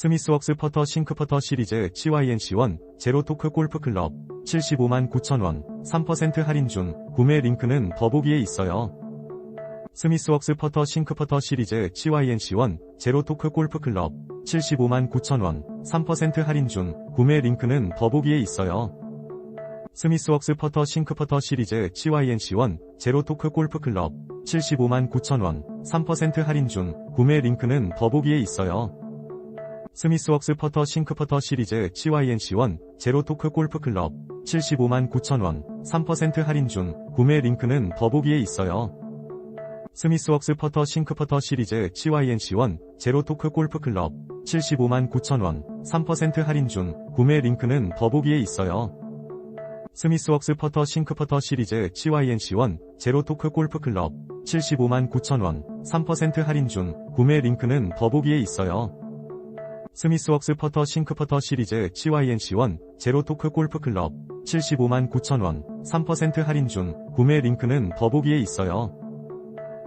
스미스웍스 퍼터 싱크 퍼터 시리즈 CYNC1 제로 토크 골프 클럽 75만 9천원 3% 할인 중 구매 링크는 더보기에 있어요. 스미스웍스 퍼터 싱크 퍼터 시리즈 CYNC1 제로 토크 골프 클럽 75만 9천원 3% 할인 중 구매 링크는 더보기에 있어요. 스미스웍스 퍼터 싱크 퍼터 시리즈 CYNC1 제로 토크 골프 클럽 75만 9천원 3% 할인 중 구매 링크는 더보기에 있어요. 스미스웍스 퍼터 싱크 퍼터 시리즈 CYNC1 제로 토크 골프 클럽 75만 9천원 3% 할인 중 구매 링크는 더보기에 있어요. 스미스웍스 퍼터 싱크 퍼터 시리즈 CYNC1 제로 토크 골프 클럽 75만 9천원 3% 할인 중 구매 링크는 더보기에 있어요. 스미스웍스 퍼터 싱크 퍼터 시리즈 CYNC1 제로 토크 골프 클럽 75만 9천원 3% 할인 중 구매 링크는 더보기에 있어요. 스미스웍스 퍼터 싱크 퍼터 시리즈 CYNC1 제로 토크 골프 클럽 75만 9천원 3% 할인 중 구매 링크는 더보기에 있어요.